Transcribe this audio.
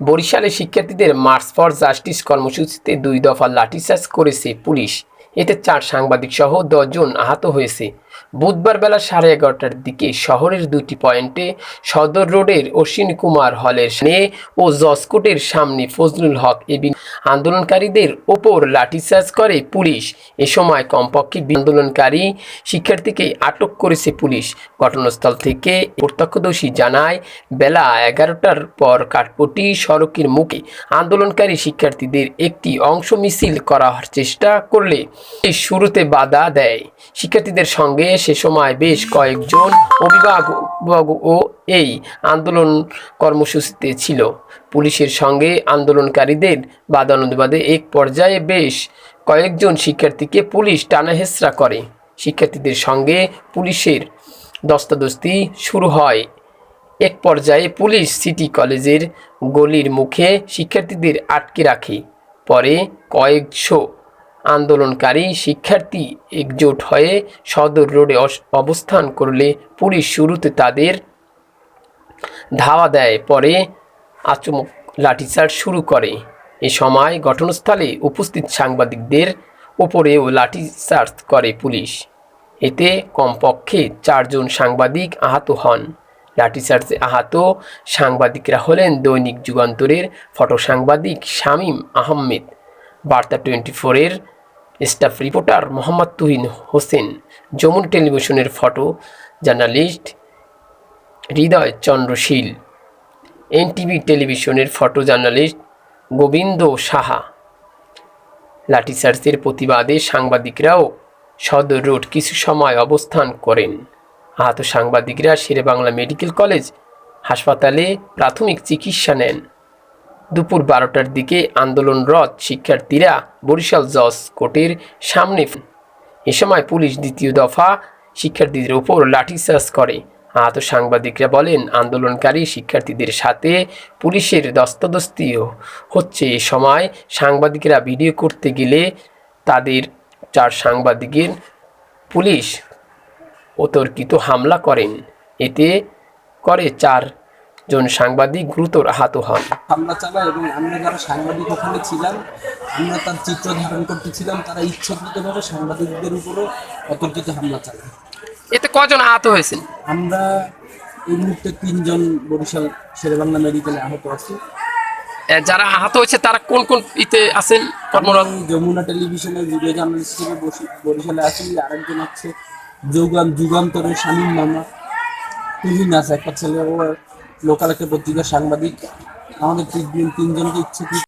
বরিশালে শিক্ষার্থীদের March for justice কর্মসূচিতে দুই দফা লাঠিচার্জ করেছে পুলিশ। এতে চার সাংবাদিক সহ দশজন আহত হয়েছে। বুধবার বেলা সাড়ে এগারোটার দিকে শহরের দুটি পয়েন্টে সদর রোডের অশ্বিনী কুমার হলের সামনে ও জসকোটের সামনে ফজলুল হক এবং আন্দোলনকারীদের ওপর লাঠিচার্জ করে পুলিশ। এ সময় কমপক্ষে আন্দোলনকারী শিক্ষার্থীকে আটক করেছে পুলিশ। ঘটনাস্থল থেকে প্রত্যক্ষদর্শী জানায়, বেলা এগারোটার পর কাঠপটি সড়কের মুখে আন্দোলনকারী শিক্ষার্থীদের একটি অংশ মিছিল করার চেষ্টা করলে শুরুতে বাধা দেয়। শিক্ষার্থীদের সঙ্গে সে সময় বেশ কয়েকজন অভিভাবক ও এই আন্দোলন কর্মসূচিতে ছিল। পুলিশের সঙ্গে আন্দোলনকারীদের বাদানুবাদে এক পর্যায়ে বেশ কয়েকজন শিক্ষার্থীকে পুলিশ টানাহেচড়া করে। শিক্ষার্থীদের সঙ্গে পুলিশের দস্তাদস্তি শুরু হয়। এক পর্যায়ে পুলিশ সিটি কলেজের গলির মুখে শিক্ষার্থীদের আটকে রাখে। পরে কয়েকশো আন্দোলনকারী শিক্ষার্থী একজোট হয়ে সদর রোডে অবস্থান করলে পুলিশ শুরুতে তাদের ধাওয়া দেয়, পরে আচমক লাঠিচার্জ শুরু করে। এ সময় ঘটনাস্থলে উপস্থিত সাংবাদিকদের ওপরেও লাঠিচার্জ করে পুলিশ। এতে কমপক্ষে চারজন সাংবাদিক আহত হন। লাঠিচার্জে আহত সাংবাদিকরা হলেন দৈনিক যুগান্তরের ফটো সাংবাদিক শামীম আহমেদ। বার্তা টোয়েন্টি ফোরের staff reporter Mohammad Tuhin Hossain, Jamuna television photo journalist Hridoy Chandrashil NTV television photo journalist Gobinda Saha. লাঠিচার্জের প্রতিবাদে সাংবাদিকরাও সদর রোড কিছু সময় অবস্থান করেন। আহত সাংবাদিকরা শেরেবাংলা মেডিকেল কলেজ হাসপাতালে প্রাথমিক চিকিৎসা নেন। দুপুর বারোটার দিকে আন্দোলনরত শিক্ষার্থীরা বরিশাল জজ কোর্টের সামনে এ সময় পুলিশ দ্বিতীয় দফা শিক্ষার্থীদের ওপর লাঠিচার্জ করে। আহত সাংবাদিকরা বলেন, আন্দোলনকারী শিক্ষার্থীদের সাথে পুলিশের দস্তদস্তি হচ্ছে এ সময় সাংবাদিকরা ভিডিও করতে গেলে তাদের চার সাংবাদিকের পুলিশ অতর্কিত হামলা করেন। এতে করে চার জন সাংবাদিক গুরুতর আহত হন। হামলা চালায় এবং আমরা যারা সাংবাদিক ওখানে ছিলাম আমরা তার চিত্র ধারণ করতেছিলাম তারা ইচ্ছাকৃতভাবে সাংবাদিকদের উপরও অতর্কিত হামলা চালায়। এতে কজন আহত হয়েছেন? আমরা এই মুহূর্তে তিনজন বরিশাল শেরেবাংলা মেডিকেলে আহত আছি। যারা আহত হয়েছে তারা কোন কোন ইতে আছেন? কর্মরত? যমুনা টেলিভিশনের ভিডিও জার্নালিস্ট হিসেবে বরিশালে আছি। আরেকজন আছে যুগান যুগান্তরের শামীম মামা। তুহিন আছে একটা ছেলে। ও লোকাল একটা পত্রিকার সাংবাদিক আমাদের তিন তিনজনকে ইচ্ছাকৃত